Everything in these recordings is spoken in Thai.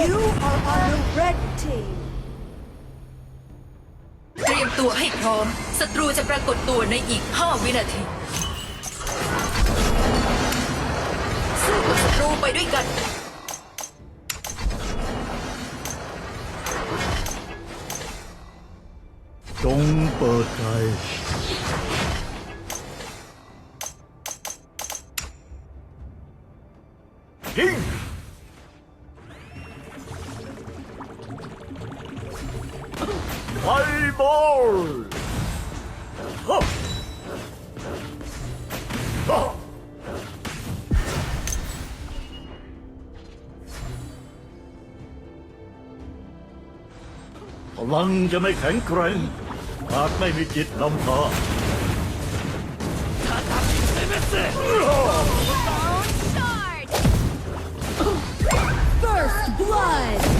You are on the red team. เตรียมตัวให้พร้อม ศัตรูจะปรากฏตัวในอีก 5 วินาทีสู้กับศัตรูไปด้วยกัน จงเปิดใจ ยิง บอลพลังจะไม่แข็งแกร่งหากไม่มีจิตนำพา First blood.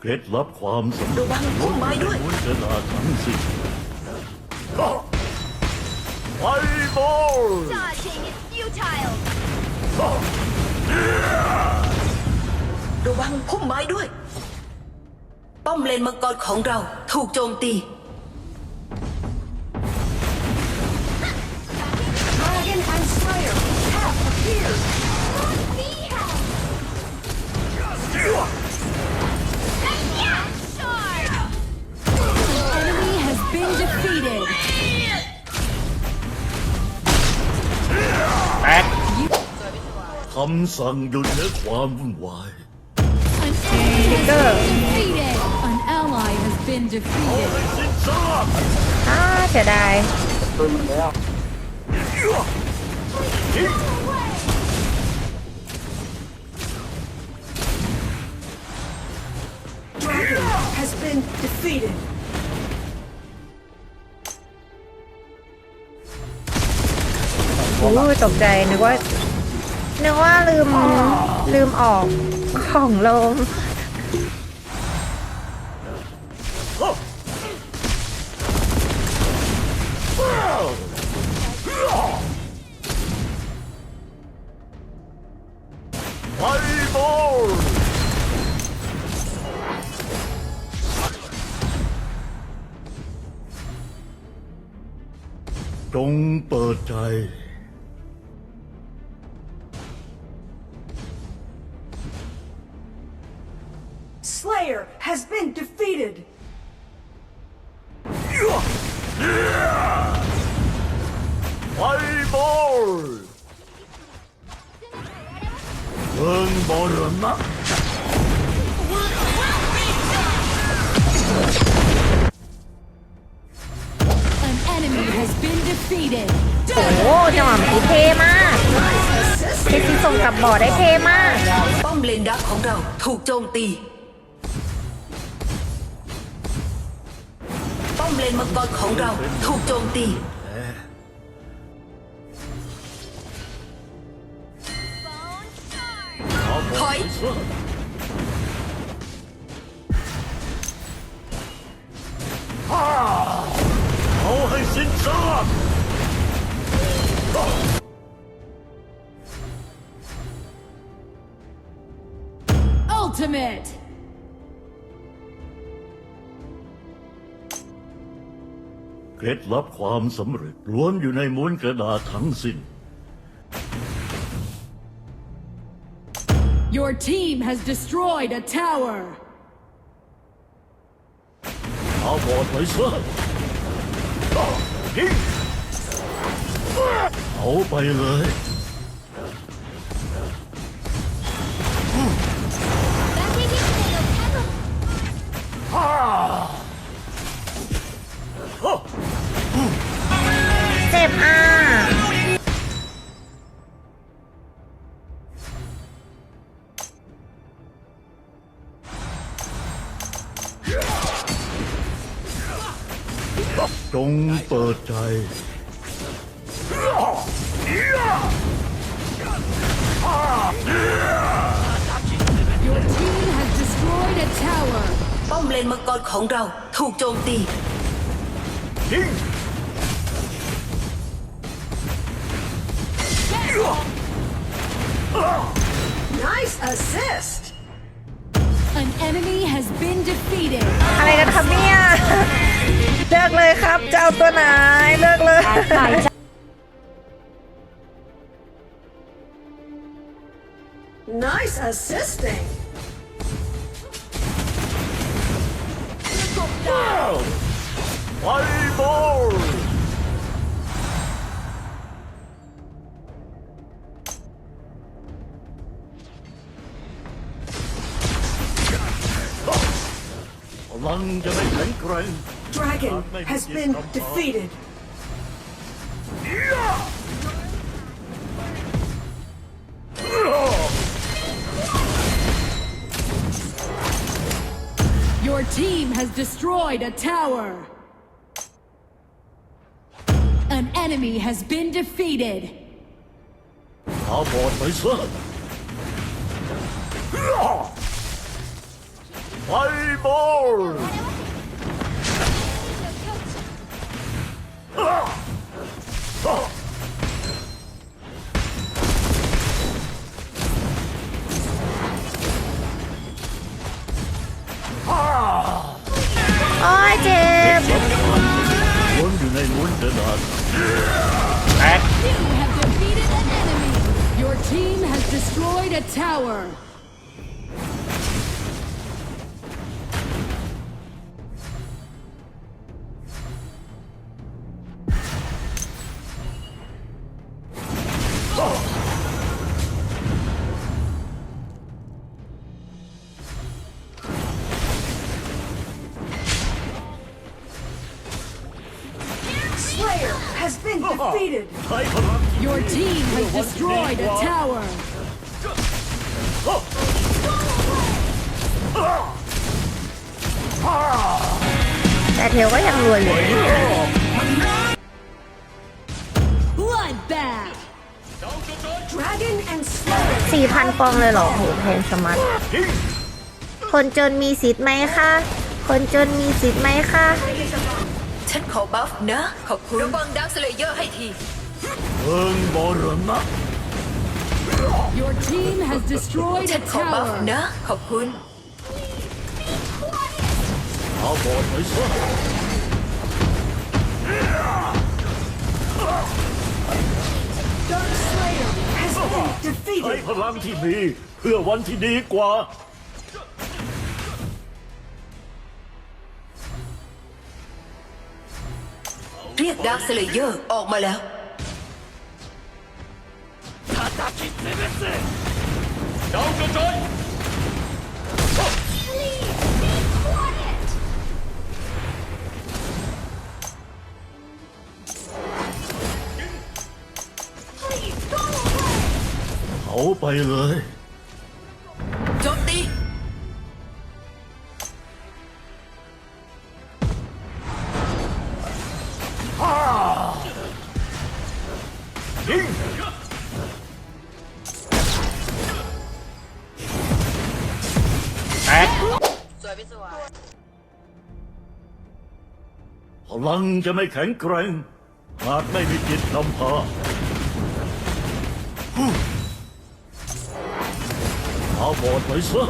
เคล็ดลับความสำเร็ระจวังพุ่มไม้ด้วยบนกระดาษทั้งสิ้นฮะไฟบอล Dodging is futile. ระวังพุ่มไม้ด้วย ป้อมเลนมังกรของเราถูกโจมตีำสั่งหยุดเหนือความวุ่นวาย An enemy has been defeated. An ally has been defeated. สิ้นซากอ้าเสียดายยิง Dragon has been defeated. อู้ตกใจนึกว่า นึกว่าลืมลืมออกของลงไฟบอลจงเปิดใจ Slayer has been defeated. ไฟบอลเพิงบอลนะ An enemy has been defeated. โอ้โหจังหวะเมื่อกี้เท่มากเคซีส่งกลับบอร์ดได้เท่มาก ป้อมเลนดักของเราถูกโจมตี เลนมังกรของเราถูกโจมตี ถอย เอาให้สิ้นซาก Ultimate. เคล็ดลับความสำเร็จล้วนอยู่ในม้วนกระดาษทั้งสิ้น Your team has destroyed a tower. เอาบอดไปซะยิงเอาไปเลยเจ็ เปิดใจ Your team has destroyed a tower. ป้อมเลนมังกรของเราถูกโจมตี ยิง Nice assist An enemy has been defeated. อะไรกันครับเนี่ย เลิกเลยครับจะเอาตัวไหนเลิกเลย Nice assisting ไฟบอ Dragon has been defeated. Your team has destroyed a tower. An enemy has been defeated. How about myself? อดไปซะไฟบอลโอ้ยเจ็บวนอยู่ในลุ้นกระดาษ You have defeated an enemy. Your team has destroyed a tower. Has been defeated. ใช้พลัง Your team has destroyed a tower. แต่เทลก็ยังรวยอยู่ Bloodbath. Dragon and Slayer สี่พันฟองเลยเหรอโหแพงสมัดยิงคนจนมีสิทธิ์ไหมคะ คนจนมีสิทธิ์ไหมคะ ฉันขอบัฟนะ ขอบคุณระวังดักสเลเยอร์ให้ที เอิงบรณะ Your team has destroyed ฉั a นขอบัฟ tower. นะ ขอบคุณตาบอดไปซะ Dark Slayer has been ใช้ defeated. พลังที่มีเพื่อวันที่ดีกว่า รียกดักสเลเยอร์ออกมาแล้วเจ้ากระจายเขาไปเลย ยิงสวยพี่สวยพลังจะไม่แข็งแกร่งหากไม่มีจิตนำพาฮู้าบอดไปซะ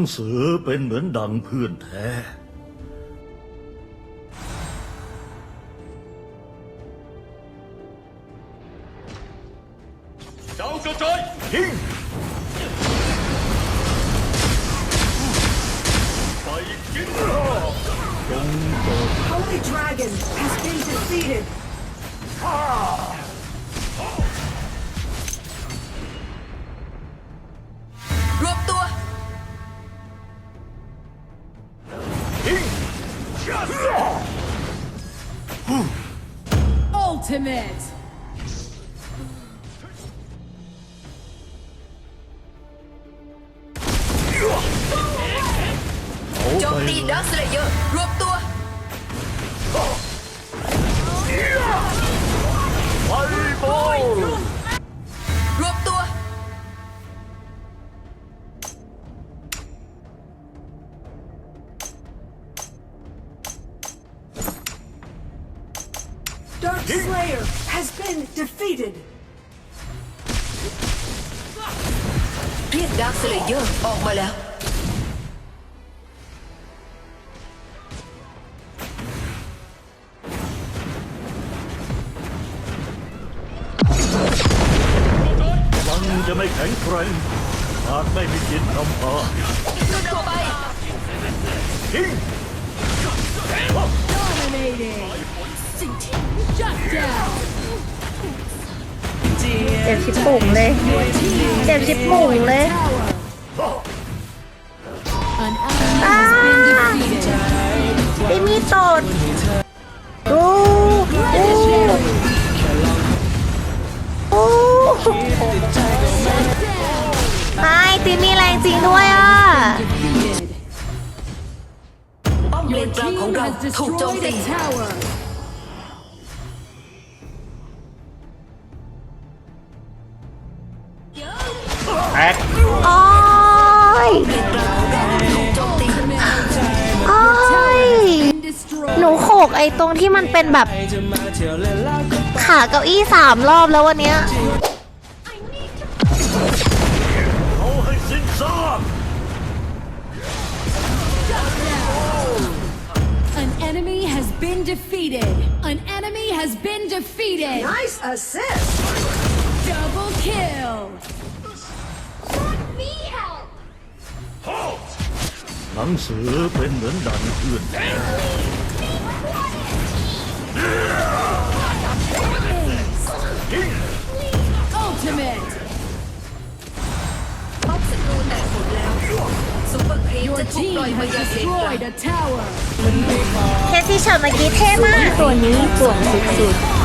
งสือเป็นเหมือนดังเพื่อนแท้ เจ้ากระจายยิงไปกินจงเปิด Holy Dragon has been defeated. ร Ultimate! Dark Slayer has been defeated. เรียกดักสเลเยอร์ออกมาแล้ววังจะไม่แข็งแกร่งหากไม่มีจิตนำพาขึ้นตัวไปทิ้ง Dominating. Shut down. เจ็บชิบปุ่งเลย เจ็บชิบปุ่งเลย An enemy has been defeated. ไอ้มีตดโอ้โอ้โอ้ไอ้ตีมีแรงจริงด้วยอะ Defeated. ป้อมเล Your นกลางของ team เรา has ถูกโจม destroyed ตี ยเลนกลางของเราถูกโจมตีโอ้ย Been destroyed. หนูโขกไอ้ตรงที่มันเป็นแบบ ขาเก้าอี้สามรอบแล้ววันเนี้ยเอาให้สิ้นซาก An enemy has been defeated. An enemy has been defeated. Nice assist. Double kill. หนังสือเป็นเหมือนดันเพื่อน Ultimate. ป้อมศัตรูแตกหมดแล้วซุปเปอร์ครีม Your จะถูก team ปล่อยมา has ยังเลนกลาง destroyed a tower. แค่ที่ช็อตเมื่อกี้เท่มาก ตัวนี้ป่วงสุดๆ